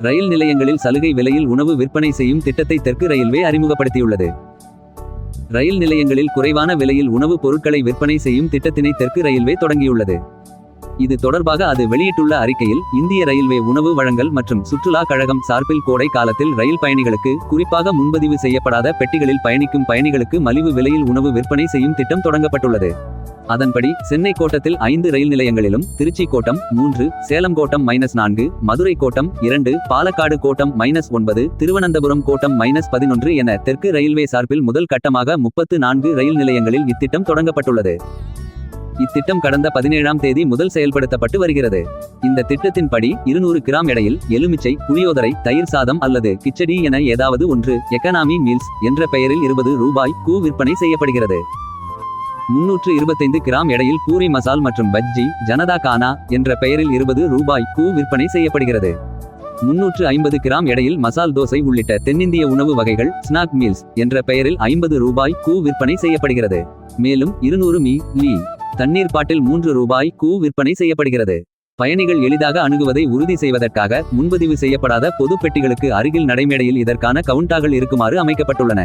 ரயில் நிலையங்களில் சலுகை விலையில் உணவு விற்பனை செய்யும் திட்டத்தை தெற்கு ரயில்வே அறிமுகப்படுத்தியுள்ளது. ரயில் நிலையங்களில் குறைவான விலையில் உணவுப் பொருட்களை விற்பனை செய்யும் திட்டத்தினை தெற்கு ரயில்வே தொடங்கியுள்ளது. இது தொடர்பாக அது வெளியிட்டுள்ள அறிக்கையில் இந்திய ரயில்வே உணவு வழங்கல் மற்றும் சுற்றுலா கழகம் சார்பில் கோடை காலத்தில் ரயில் பயணிகளுக்கு குறிப்பாக முன்பதிவு செய்யப்படாத பெட்டிகளில் பயணிக்கும் பயணிகளுக்கு மலிவு விலையில் உணவு விற்பனை செய்யும் திட்டம் தொடங்கப்பட்டுள்ளது. அதன்படி சென்னை கோட்டத்தில் ஐந்து ரயில் நிலையங்களிலும் திருச்சி கோட்டம் மூன்று சேலம் கோட்டம் மைனஸ் நான்கு மதுரை கோட்டம் இரண்டு பாலக்காடு கோட்டம் மைனஸ் ஒன்பது திருவனந்தபுரம் கோட்டம் மைனஸ் பதினொன்று என தெற்கு ரயில்வே சார்பில் முதல் கட்டமாக முப்பத்து நான்கு ரயில் நிலையங்களில் இத்திட்டம் தொடங்கப்பட்டுள்ளது. இத்திட்டம் கடந்த பதினேழாம் தேதி முதல் செயல்படுத்தப்பட்டு வருகிறது. இந்த திட்டத்தின்படி இருநூறு கிராம் எடையில் எலுமிச்சை புளியோதரை தயிர் சாதம் அல்லது கிச்சடி என ஏதாவது ஒன்று எக்கனாமி மீல்ஸ் என்ற பெயரில் இருபது ரூபாய் கூ விற்பனை செய்யப்படுகிறது. முன்னூற்று இருபத்தைந்து கிராம் எடையில் பூரி மசால் மற்றும் பஜ்ஜி ஜனதா கானா என்ற பெயரில் இருபது ரூபாய் கூ விற்பனை செய்யப்படுகிறது. முன்னூற்று ஐம்பது கிராம் எடையில் மசால் தோசை உள்ளிட்ட தென்னிந்திய உணவு வகைகள் ஸ்நாக் மீல்ஸ் என்ற பெயரில் ஐம்பது ரூபாய் கூ விற்பனை செய்யப்படுகிறது. மேலும் இருநூறு மீ லீ தண்ணீர் பாட்டில் மூன்று ரூபாய் கூ விற்பனை செய்யப்படுகிறது. பயணிகள் எளிதாக அணுகுவதை உறுதி செய்வதற்காக முன்பதிவு செய்யப்படாத பொது பெட்டிகளுக்கு அருகில் நடைமேடையில் இதற்கான கவுண்டாகள் இருக்குமாறு அமைக்கப்பட்டுள்ளன.